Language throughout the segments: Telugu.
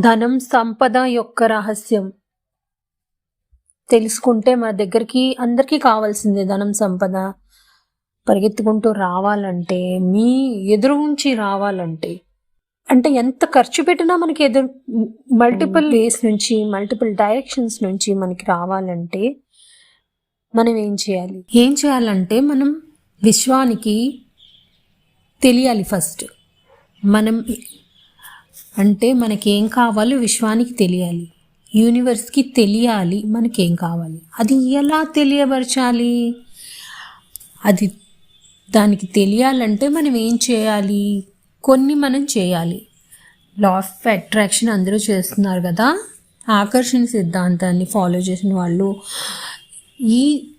ధనం సంపద యొక్క రహస్యం. తెలుసుకుంటే మన దగ్గరికి అందరికీ కావాల్సిందే ధనం సంపద. పరిగెత్తుకుంటూ రావాలంటే మీ ఎదురు ఉంచి రావాలంటే. అంటే ఎంత ఖర్చు పెట్టినా మనకి ఎదురు మల్టిపుల్ వేస్ నుంచి మల్టిపుల్ డైరెక్షన్స్ నుంచి మనకి రావాలంటే మనం ఏం చేయాలి? ఏం చేయాలంటే మనం విశ్వానికి తెలియాలి ఫస్ట్ మనం అంటే మనకేం కావాలో విశ్వానికి తెలియాలి. యూనివర్స్కి తెలియాలి మనకేం కావాలి. అది ఎలా తెలియపరచాలి? అది దానికి తెలియాలంటే మనం ఏం చేయాలి? కొన్ని మనం చేయాలి. లా ఆఫ్ అట్రాక్షన్ అందరూ చేస్తున్నారు కదా? ఆకర్షణ సిద్ధాంతాన్ని ఫాలో చేసిన వాళ్ళు ఈ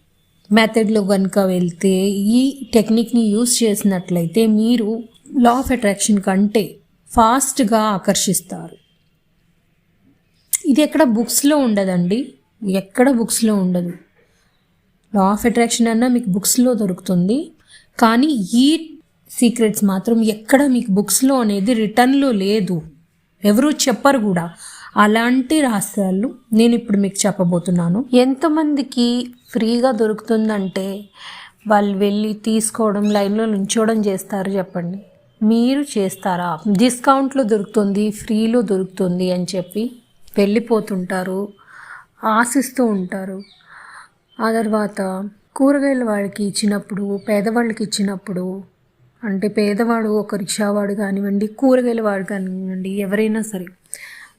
మెథడ్లో కనుక వెళ్తే ఈ టెక్నిక్ని యూస్ చేసినట్లయితే మీరు లా ఆఫ్ అట్రాక్షన్ కంటే ఫాస్ట్గా ఆకర్షిస్తారు. ఇది ఎక్కడ బుక్స్లో ఉండదండి. ఎక్కడ బుక్స్లో ఉండదు. లా ఆఫ్ అట్రాక్షన్ అన్నా మీకు బుక్స్లో దొరుకుతుంది. కానీ ఈ సీక్రెట్స్ మాత్రం ఎక్కడ మీకు బుక్స్లో అనేది రిటర్న్లో లేదు. ఎవరు చెప్పరు కూడా. అలాంటి రహస్యాలు నేను ఇప్పుడు మీకు చెప్పబోతున్నాను. ఎంతమందికి ఫ్రీగా దొరుకుతుందంటే వాళ్ళు వెళ్ళి తీసుకోవడం లైన్లో నుంచోవడం చేస్తారు చెప్పండి. మీరు చేస్తారా? డిస్కౌంట్లో దొరుకుతుంది ఫ్రీలో దొరుకుతుంది అని చెప్పి వెళ్ళిపోతుంటారు ఆశిస్తూ ఉంటారు. ఆ తర్వాత కూరగాయల వాళ్ళకి ఇచ్చినప్పుడు పేదవాళ్ళకి ఇచ్చినప్పుడు అంటే పేదవాడు ఒక రిక్షావాడు కానివ్వండి కూరగాయల వాడు కానివ్వండి ఎవరైనా సరే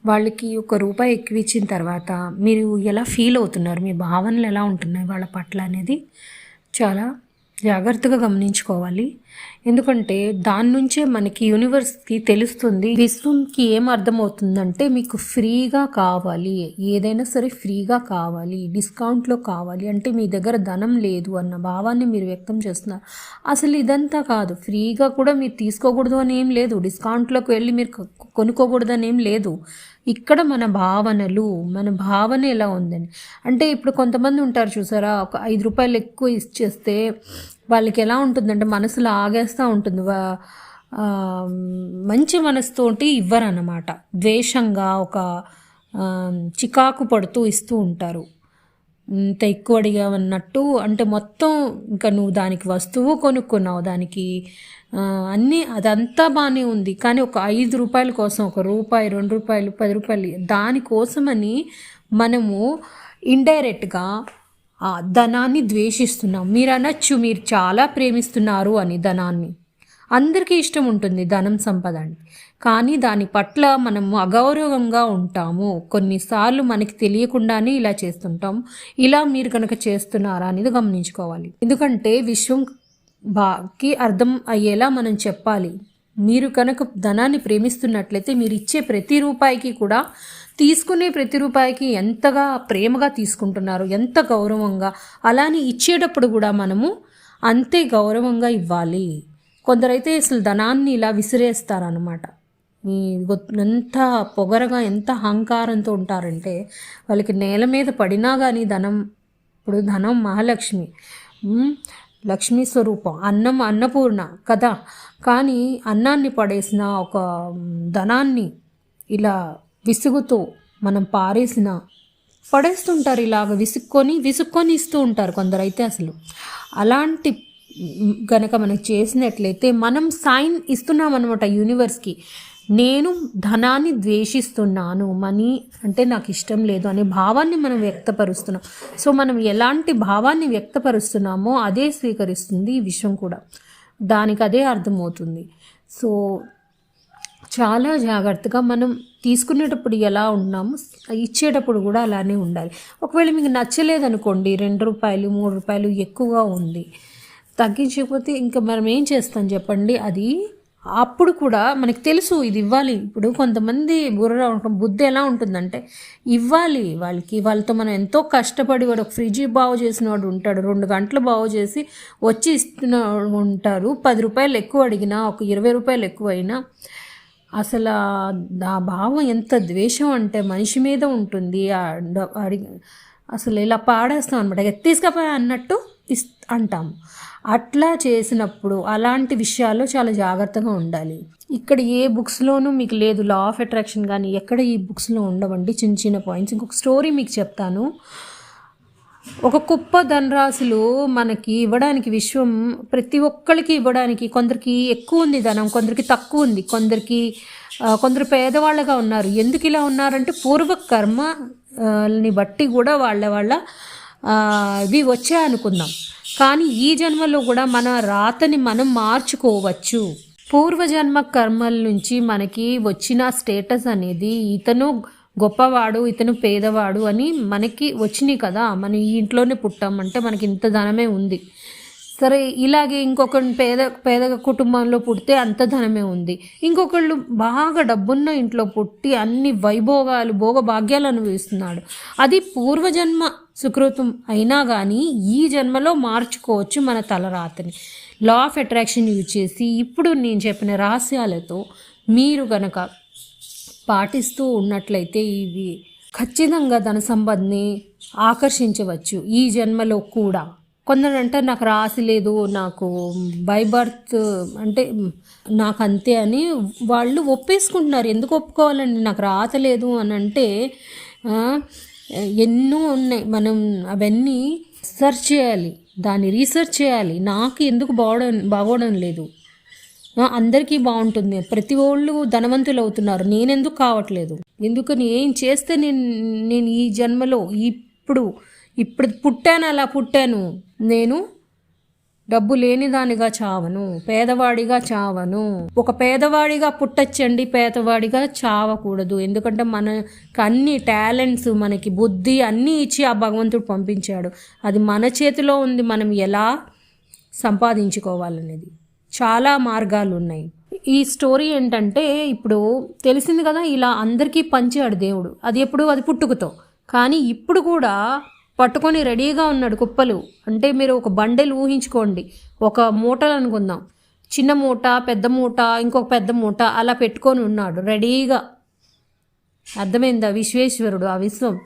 వాళ్ళకి ఒక రూపాయి ఎక్కువ ఇచ్చిన తర్వాత మీరు ఎలా ఫీల్ అవుతున్నారు? మీ భావనలు ఎలా ఉంటున్నాయి? వాళ్ళ పట్ల అనేది చాలా జాగ్రత్తగా గమనించుకోవాలి. ఎందుకంటే దాని నుంచే మనకి యూనివర్స్కి తెలుస్తుంది విశ్వంకి ఏం అర్థమవుతుందంటే మీకు ఫ్రీగా కావాలి. ఏదైనా సరే ఫ్రీగా కావాలి. డిస్కౌంట్లో కావాలి. అంటే మీ దగ్గర ధనం లేదు అన్న భావాన్ని మీరు వ్యక్తం చేస్తున్నారు. అసలు ఇదంతా కాదు. ఫ్రీగా కూడా మీరు తీసుకోకూడదు అని ఏం లేదు. డిస్కౌంట్లోకి వెళ్ళి మీరు కొనుక్కోకూడదు అని ఏం లేదు. ఇక్కడ మన భావనలు మన భావన ఎలా ఉందని. అంటే ఇప్పుడు కొంతమంది ఉంటారు చూసారా ఒక ఐదు రూపాయలు ఎక్కువ ఇచ్చేస్తే వాళ్ళకి ఎలా ఉంటుందంటే మనసులో ఆగేస్తూ ఉంటుంది. మంచి మనసుతోటి ఇవ్వరన్నమాట. ద్వేషంగా ఒక చికాకు పడుతూ ఇస్తూ ఉంటారు. ఇంత ఎక్కువ అడిగావన్నట్టు అంటే మొత్తం ఇంకా నువ్వు దానికి వస్తువు కొనుక్కున్నావు దానికి. అన్నీ అదంతా బాగానే ఉంది. కానీ ఒక ఐదు రూపాయల కోసం ఒక రూపాయి రెండు రూపాయలు పది రూపాయలు దానికోసమని మనము ఇండైరెక్ట్గా ధనాన్ని ద్వేషిస్తున్నాం. మీరు అనొచ్చు మీరు చాలా ప్రేమిస్తున్నారు అని ధనాన్ని. అందరికీ ఇష్టం ఉంటుంది ధనం సంపద అంటే కానీ దాని పట్ల మనము అగౌరవంగా ఉంటాము. కొన్నిసార్లు మనకి తెలియకుండానే ఇలా చేస్తుంటాం. ఇలా మీరు కనుక చేస్తున్నారా అనేది గమనించుకోవాలి. ఎందుకంటే విశ్వం బాకి అర్థం అయ్యేలా మనం చెప్పాలి. మీరు కనుక ధనాన్ని ప్రేమిస్తున్నట్లయితే మీరు ఇచ్చే ప్రతి రూపాయికి కూడా తీసుకునే ప్రతి రూపాయికి ఎంతగా ప్రేమగా తీసుకుంటున్నారు ఎంత గౌరవంగా అలానే ఇచ్చేటప్పుడు కూడా మనము అంతే గౌరవంగా ఇవ్వాలి. కొందరైతే అసలు ధనాన్ని ఇలా విసిరేస్తారనమాట ఎంత పొగరగా ఎంత అహంకారంతో ఉంటారంటే వాళ్ళకి నేల మీద పడినా కానీ ధనం ఇప్పుడు ధనం మహాలక్ష్మి. లక్ష్మీ స్వరూపం అన్నం అన్నపూర్ణ కదా? కానీ అన్నాన్ని పడేసిన ఒక ధనాన్ని ఇలా విసుగుతో మనం పారేసిన పడేస్తుంటారు ఇలాగ విసుక్కొని విసుక్కొని ఇస్తూ ఉంటారు కొందరైతే అసలు. అలాంటి గనక మనం చేసినట్లయితే మనం సైన్ ఇస్తున్నాం అనమాట యూనివర్స్కి. నేను ధనాన్ని ద్వేషిస్తున్నాను మనీ అంటే నాకు ఇష్టం లేదు అనే భావాన్ని మనం వ్యక్తపరుస్తున్నాం. సో మనం ఎలాంటి భావాన్ని వ్యక్తపరుస్తున్నామో అదే స్వీకరిస్తుంది ఈ విషయం కూడా. దానికి అదే అర్థమవుతుంది. సో చాలా జాగ్రత్తగా మనం తీసుకునేటప్పుడు ఎలా ఉన్నామో ఇచ్చేటప్పుడు కూడా అలానే ఉండాలి. ఒకవేళ మీకు నచ్చలేదనుకోండి రెండు రూపాయలు మూడు రూపాయలు ఎక్కువగా ఉంది తగ్గించకపోతే ఇంకా మనం ఏం చేస్తాం చెప్పండి? అది అప్పుడు కూడా మనకి తెలుసు ఇది ఇవ్వాలి. ఇప్పుడు కొంతమంది బుర్ర బుద్ధి ఎలా ఉంటుందంటే ఇవ్వాలి వాళ్ళకి. వాళ్ళతో మనం ఎంతో కష్టపడి వాడు ఒక ఫ్రిడ్జ్ బాగు చేసిన వాడు ఉంటాడు. రెండు గంటలు బాగు చేసి వచ్చి ఇస్తున్న ఉంటారు. పది రూపాయలు ఎక్కువ అడిగినా ఒక ఇరవై రూపాయలు ఎక్కువ అయినా అసలు ఆ భావం ఎంత ద్వేషం అంటే మనిషి మీద ఉంటుంది. అడిగి అసలు ఇలా పాడేస్తాం అనమాట తీసుకపోయా అన్నట్టు ఇస్ అంటాము. అట్లా చేసినప్పుడు అలాంటి విషయాల్లో చాలా జాగ్రత్తగా ఉండాలి. ఇక్కడ ఏ బుక్స్లోనూ మీకు లేదు లా ఆఫ్ అట్రాక్షన్ కానీ ఎక్కడ ఈ బుక్స్లో ఉండవండి. చిన్న చిన్న పాయింట్స్ ఇంకొక స్టోరీ మీకు చెప్తాను. ఒక కుప్ప ధనరాశులు మనకి ఇవ్వడానికి విశ్వం ప్రతి ఒక్కరికి ఇవ్వడానికి కొందరికి ఎక్కువ ఉంది ధనం కొందరికి తక్కువ ఉంది కొందరికి కొందరు పేదవాళ్ళగా ఉన్నారు. ఎందుకు ఇలా ఉన్నారంటే పూర్వ కర్మ బట్టి కూడా వాళ్ళ వాళ్ళ ఇవి వచ్చాయనుకుందాం. కానీ ఈ జన్మలో కూడా మన రాతని మనం మార్చుకోవచ్చు. పూర్వజన్మ కర్మల నుంచి మనకి వచ్చిన స్టేటస్ అనేది ఇతను గొప్పవాడు ఇతను పేదవాడు అని మనకి వచ్చినాయి కదా. మనం ఈ ఇంట్లోనే పుట్టామంటే మనకి ఇంత ధనమే ఉంది. సరే ఇలాగే ఇంకొక పేద పేద కుటుంబంలో పుడితే అంత ధనమే ఉంది. ఇంకొకళ్ళు బాగా డబ్బున్న ఇంట్లో పుట్టి అన్ని వైభోగాలు భోగభాగ్యాలు అనుభవిస్తున్నాడు అది పూర్వజన్మ సుకృతం అయినా కానీ ఈ జన్మలో మార్చుకోవచ్చు మన తలరాతని లా ఆఫ్ అట్రాక్షన్ యూజ్ చేసి ఇప్పుడు నేను చెప్పిన రహస్యాలతో మీరు గనక పాటిస్తూ ఉన్నట్లయితే ఇవి ఖచ్చితంగా ధన సంపదని ఆకర్షించవచ్చు. ఈ జన్మలో కూడా. కొందరు అంటారు నాకు రాసి లేదు నాకు బై బర్త్ అంటే నాకు అంతే అని వాళ్ళు ఒప్పేసుకుంటున్నారు. ఎందుకు ఒప్పుకోవాలండి? నాకు రాతలేదు అని అంటే ఎన్నో ఉన్నాయి. మనం అవన్నీ సెర్చ్ చేయాలి. దాన్ని రీసెర్చ్ చేయాలి. నాకు ఎందుకు బాగోడం బాగోవడం లేదు అందరికీ బాగుంటుంది. ప్రతి వాళ్ళు ధనవంతులు అవుతున్నారు. నేనెందుకు కావట్లేదు? ఎందుకని ఏం చేస్తే నేను నేను ఈ జన్మలో ఇప్పుడు ఇప్పుడు పుట్టాను అలా పుట్టాను. నేను డబ్బు లేనిదానిగా చావను పేదవాడిగా చావను. ఒక పేదవాడిగా పుట్టచ్చండి పేదవాడిగా చావకూడదు. ఎందుకంటే మనకు అన్ని టాలెంట్స్ మనకి బుద్ధి అన్నీ ఇచ్చి ఆ భగవంతుడు పంపించాడు. అది మన చేతిలో ఉంది మనం ఎలా సంపాదించుకోవాలనేది. చాలా మార్గాలు ఉన్నాయి ఈ స్టోరీ ఏంటంటే ఇప్పుడు తెలిసింది కదా ఇలా అందరికీ పంచాడు దేవుడు. అది ఎప్పుడు? అది పుట్టుకతో. కానీ ఇప్పుడు కూడా పట్టుకొని రెడీగా ఉన్నాడు కుప్పలు. అంటే మీరు ఒక బండెలు ఊహించుకోండి. ఒక మూటలు అనుకుందాం. చిన్న మూట పెద్ద మూట ఇంకొక పెద్ద మూట అలా పెట్టుకొని ఉన్నాడు. రెడీగా. అర్థమైందా? విశ్వేశ్వరుడు ఆ విశ్వం.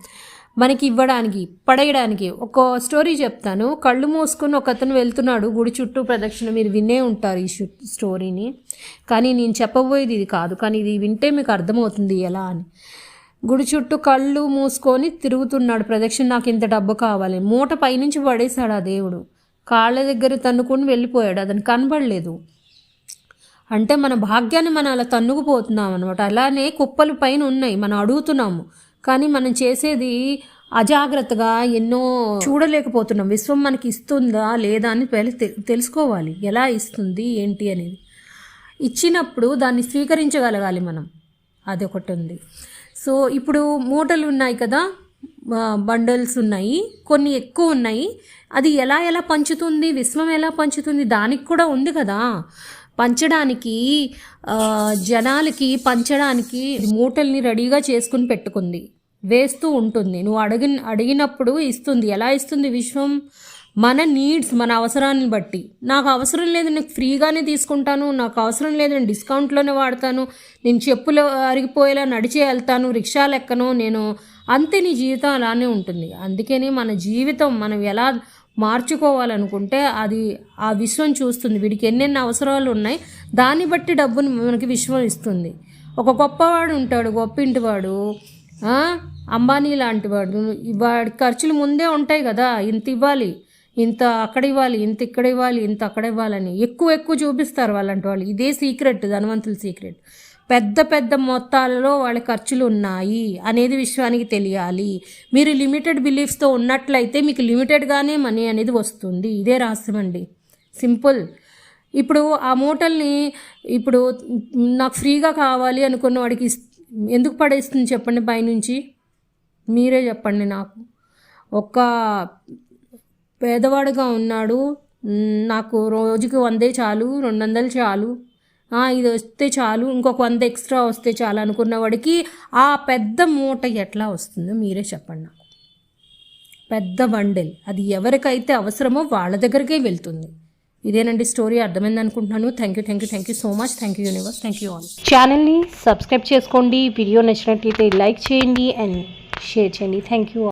మనకి ఇవ్వడానికి పడేయడానికి ఒక స్టోరీ చెప్తాను. కళ్ళు మూసుకుని ఒక అతను వెళ్తున్నాడు. గుడి చుట్టూ ప్రదక్షిణ మీరు వినే ఉంటారు ఈ స్టోరీని. కానీ నేను చెప్పబోయేది ఇది కాదు. కానీ ఇది వింటే మీకు అర్థమవుతుంది ఎలా అని. గుడి చుట్టూ కళ్ళు మూసుకొని తిరుగుతున్నాడు. ప్రదక్షిణ నాకు ఇంత డబ్బు కావాలి. మూట పైనుంచి పడేశాడు ఆ దేవుడు. కాళ్ళ దగ్గర తన్నుకొని వెళ్ళిపోయాడు. అతను కనబడలేదు. అంటే మన భాగ్యాన్ని మనం అలా తన్నుకుపోతున్నాం అనమాట అలానే కుప్పలు పైన ఉన్నాయి. మనం అడుగుతున్నాము. కానీ మనం చేసేది అజాగ్రత్తగా ఎన్నో చూడలేకపోతున్నాం. విశ్వం మనకి ఇస్తుందా లేదా అని తె- తెలుసుకోవాలి. ఎలా ఇస్తుంది ఏంటి అనేది. ఇచ్చినప్పుడు దాన్ని స్వీకరించగలగాలి మనం. అది ఒకటి ఉంది సో ఇప్పుడు మూటలు ఉన్నాయి కదా బండల్స్ ఉన్నాయి కొన్ని ఎక్కువ ఉన్నాయి. అది ఎలా ఎలా పంచుతుంది విశ్వం ఎలా పంచుతుంది దానికి కూడా ఉంది కదా. పంచడానికి జనాలకి పంచడానికి మూటల్ని రెడీగా చేసుకుని పెట్టుకుంది వేస్తూ ఉంటుంది. నువ్వు అడిగి అడిగినప్పుడు ఇస్తుంది. ఎలా ఇస్తుంది విశ్వం? మన నీడ్స్ మన అవసరాన్ని బట్టి. నాకు అవసరం లేదు నేను ఫ్రీగానే తీసుకుంటాను నాకు అవసరం లేదు నేను డిస్కౌంట్లోనే వాడతాను నేను చెప్పులు అరిగిపోయేలా నడిచే వెళ్తాను రిక్షాలు ఎక్కను నేను అంతే నీ జీవితం అలానే ఉంటుంది. అందుకని మన జీవితం మనం ఎలా మార్చుకోవాలనుకుంటే అది ఆ విశ్వం చూస్తుంది. వీడికి ఎన్నెన్ని అవసరాలు ఉన్నాయి దాన్ని బట్టి డబ్బుని మనకి విశ్వం ఇస్తుంది. ఒక గొప్పవాడు ఉంటాడు గొప్ప ఇంటివాడు అంబానీ లాంటి వాడు వాడి ఖర్చులు ముందే ఉంటాయి కదా ఇంత ఇవ్వాలి. ఇంత అక్కడ ఇవ్వాలి ఇంత ఇక్కడ ఇవ్వాలి ఇంత అక్కడ ఇవ్వాలని ఎక్కువ ఎక్కువ చూపిస్తారు వాళ్ళంటి వాళ్ళు. ఇదే సీక్రెట్ ధనవంతుల సీక్రెట్. పెద్ద పెద్ద మొత్తాలలో వాళ్ళ ఖర్చులు ఉన్నాయి అనేది విశ్వానికి తెలియాలి. మీరు లిమిటెడ్ బిలీఫ్స్తో ఉన్నట్లయితే మీకు లిమిటెడ్గానే మనీ అనేది వస్తుంది. ఇదే రహస్యం అండి సింపుల్. ఇప్పుడు ఆ మూటల్ని ఇప్పుడు నాకు ఫ్రీగా కావాలి అనుకున్న వాడికి ఎందుకు పడేస్తుంది చెప్పండి పైనుంచి? మీరే చెప్పండి నాకు. ఒక పేదవాడుగా ఉన్నాడు. నాకు రోజుకి వందే చాలు రెండు వందలు చాలు ఇది వస్తే చాలు ఇంకొక వంద ఎక్స్ట్రా వస్తే చాలు అనుకున్నవాడికి ఆ పెద్ద మూట ఎట్లా వస్తుందో మీరే చెప్పండి నాకు. పెద్ద బండెల్ అది ఎవరికైతే అవసరమో వాళ్ళ దగ్గరికే వెళ్తుంది. ఇదేనండి స్టోరీ అర్థమైంది అనుకుంటున్నాను. Thank you thank you thank you so much. Thank you universe thank you all. ఛానల్ని సబ్స్క్రైబ్ చేసుకోండి. వీడియో నచ్చినట్లయితే లైక్ చేయండి అండ్ షేర్ చేయండి. Thank you